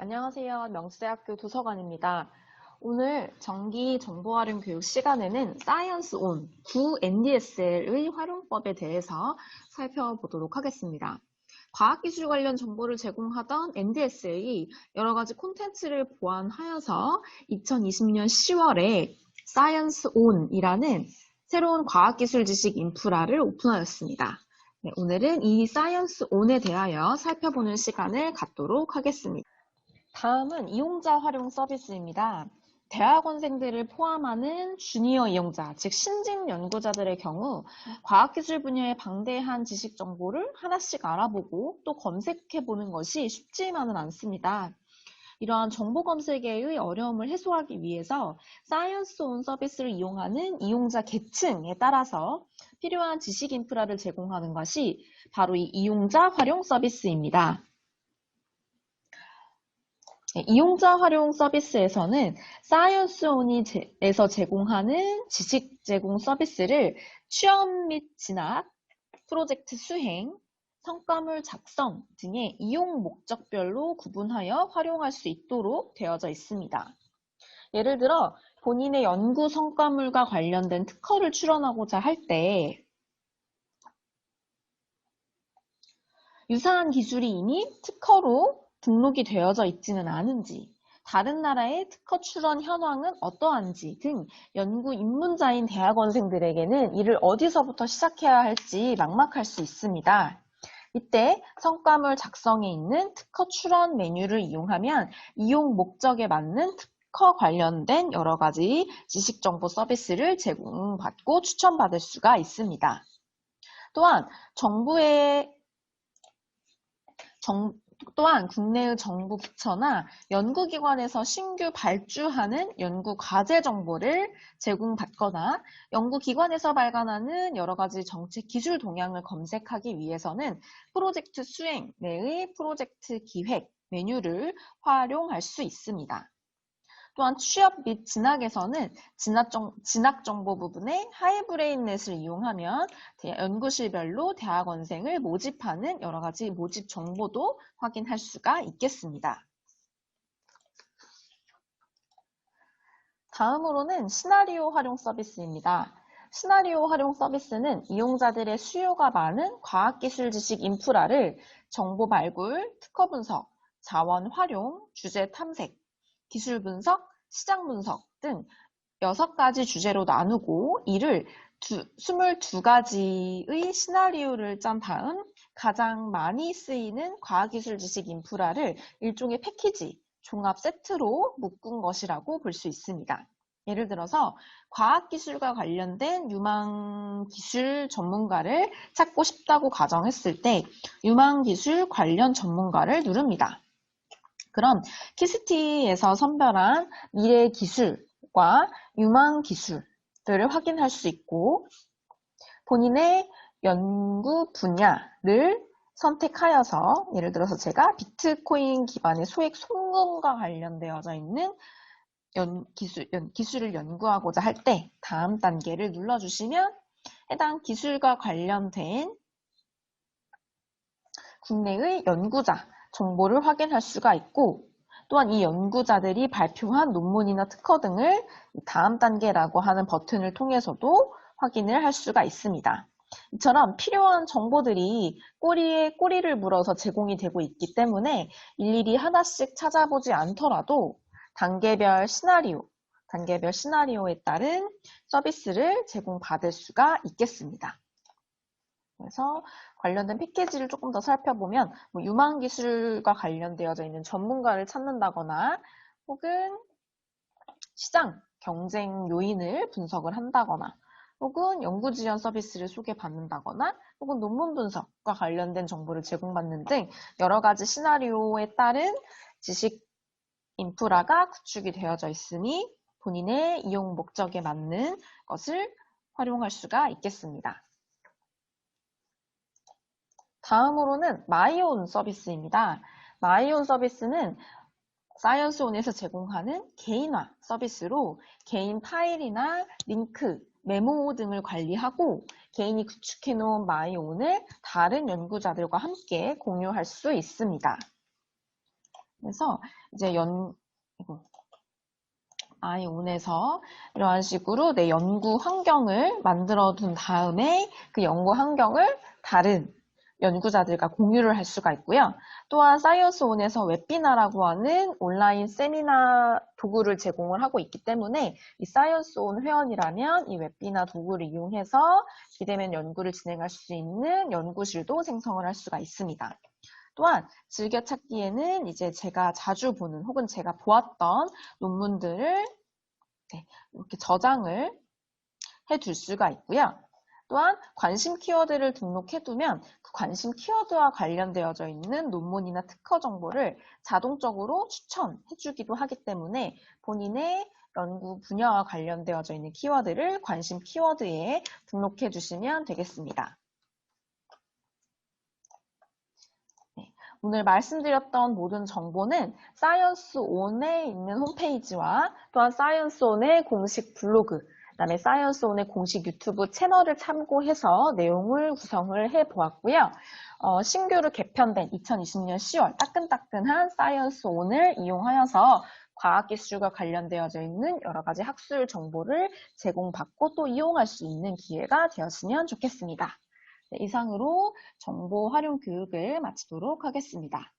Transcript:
안녕하세요. 명수대학교 도서관입니다. 오늘 정기 정보활용 교육 시간에는 사이언스 온 9 NDSL의 활용법에 대해서 살펴보도록 하겠습니다. 과학기술 관련 정보를 제공하던 NDSL이 여러 가지 콘텐츠를 보완하여서 2020년 10월에 사이언스 온이라는 새로운 과학기술 지식 인프라를 오픈하였습니다. 네, 오늘은 이 사이언스 온에 대하여 살펴보는 시간을 갖도록 하겠습니다. 다음은 이용자 활용 서비스입니다. 대학원생들을 포함하는 주니어 이용자, 즉 신진 연구자들의 경우 과학기술 분야의 방대한 지식 정보를 하나씩 알아보고 또 검색해 보는 것이 쉽지만은 않습니다. 이러한 정보 검색의 어려움을 해소하기 위해서 사이언스 온 서비스를 이용하는 이용자 계층에 따라서 필요한 지식 인프라를 제공하는 것이 바로 이 이용자 활용 서비스입니다. 네, 이용자 활용 서비스에서는 사이언스온이에서 제공하는 지식 제공 서비스를 취업 및 진학, 프로젝트 수행, 성과물 작성 등의 이용 목적별로 구분하여 활용할 수 있도록 되어져 있습니다. 예를 들어 본인의 연구 성과물과 관련된 특허를 출원하고자 할 때 유사한 기술이 이미 특허로 등록이 되어져 있지는 않은지, 다른 나라의 특허 출원 현황은 어떠한지 등 연구 입문자인 대학원생들에게는 이를 어디서부터 시작해야 할지 막막할 수 있습니다. 이때 성과물 작성에 있는 특허 출원 메뉴를 이용하면 이용 목적에 맞는 특허 관련된 여러 가지 지식 정보 서비스를 제공받고 추천받을 수가 있습니다. 또한 정부의 정, 또한 국내의 정부 부처나 연구기관에서 신규 발주하는 연구 과제 정보를 제공받거나 연구기관에서 발간하는 여러 가지 정책 기술 동향을 검색하기 위해서는 프로젝트 수행 내의 프로젝트 기획 메뉴를 활용할 수 있습니다. 또한 취업 및 진학에서는 진학, 정보 부분에 하이브레인넷을 이용하면 연구실별로 대학원생을 모집하는 여러 가지 모집 정보도 확인할 수가 있겠습니다. 다음으로는 시나리오 활용 서비스입니다. 시나리오 활용 서비스는 이용자들의 수요가 많은 과학기술 지식 인프라를 정보 발굴, 특허 분석, 자원 활용, 주제 탐색, 기술 분석, 시장 분석 등 6가지 주제로 나누고 이를 두, 22가지의 시나리오를 짠 다음 가장 많이 쓰이는 과학기술 지식 인프라를 일종의 패키지, 종합 세트로 묶은 것이라고 볼 수 있습니다. 예를 들어서 과학기술과 관련된 유망기술 전문가를 찾고 싶다고 가정했을 때 유망기술 관련 전문가를 누릅니다. 그럼 키스티에서 선별한 미래 기술과 유망 기술들을 확인할 수 있고 본인의 연구 분야를 선택하여서 예를 들어서 제가 비트코인 기반의 소액 송금과 관련되어져 있는 연, 기술, 연, 기술을 연구하고자 할 때 다음 단계를 눌러주시면 해당 기술과 관련된 국내의 연구자 정보를 확인할 수가 있고 또한 이 연구자들이 발표한 논문이나 특허 등을 다음 단계라고 하는 버튼을 통해서도 확인을 할 수가 있습니다. 이처럼 필요한 정보들이 꼬리에 꼬리를 물어서 제공이 되고 있기 때문에 일일이 하나씩 찾아보지 않더라도 단계별 시나리오, 단계별 시나리오에 따른 서비스를 제공받을 수가 있겠습니다. 그래서 관련된 패키지를 조금 더 살펴보면 뭐 유망 기술과 관련되어져 있는 전문가를 찾는다거나 혹은 시장 경쟁 요인을 분석을 한다거나 혹은 연구 지원 서비스를 소개받는다거나 혹은 논문 분석과 관련된 정보를 제공받는 등 여러 가지 시나리오에 따른 지식 인프라가 구축이 되어져 있으니 본인의 이용 목적에 맞는 것을 활용할 수가 있겠습니다. 다음으로는 마이온 서비스입니다. 마이온 서비스는 사이언스온에서 제공하는 개인화 서비스로 개인 파일이나 링크, 메모 등을 관리하고 개인이 구축해 놓은 마이온을 다른 연구자들과 함께 공유할 수 있습니다. 그래서 이제 연, 아이온에서 이러한 식으로 내 연구 환경을 만들어 둔 다음에 그 연구 환경을 다른 연구자들과 공유를 할 수가 있고요. 또한 사이언스온에서 웹비나라고 하는 온라인 세미나 도구를 제공을 하고 있기 때문에 이 사이언스온 회원이라면 이 웹비나 도구를 이용해서 비대면 연구를 진행할 수 있는 연구실도 생성을 할 수가 있습니다. 또한 즐겨찾기에는 이제 제가 자주 보는 혹은 제가 보았던 논문들을 네, 이렇게 저장을 해둘 수가 있고요. 또한 관심 키워드를 등록해두면 그 관심 키워드와 관련되어져 있는 논문이나 특허 정보를 자동적으로 추천해주기도 하기 때문에 본인의 연구 분야와 관련되어져 있는 키워드를 관심 키워드에 등록해 주시면 되겠습니다. 네, 오늘 말씀드렸던 모든 정보는 사이언스온에 있는 홈페이지와 또한 사이언스온의 공식 블로그 그다음에 사이언스온의 공식 유튜브 채널을 참고해서 내용을 구성을 해 보았고요. 어, 신규로 개편된 2020년 10월 따끈따끈한 사이언스온을 이용하여서 과학기술과 관련되어져 있는 여러 가지 학술 정보를 제공받고 또 이용할 수 있는 기회가 되었으면 좋겠습니다. 네, 이상으로 정보 활용 교육을 마치도록 하겠습니다.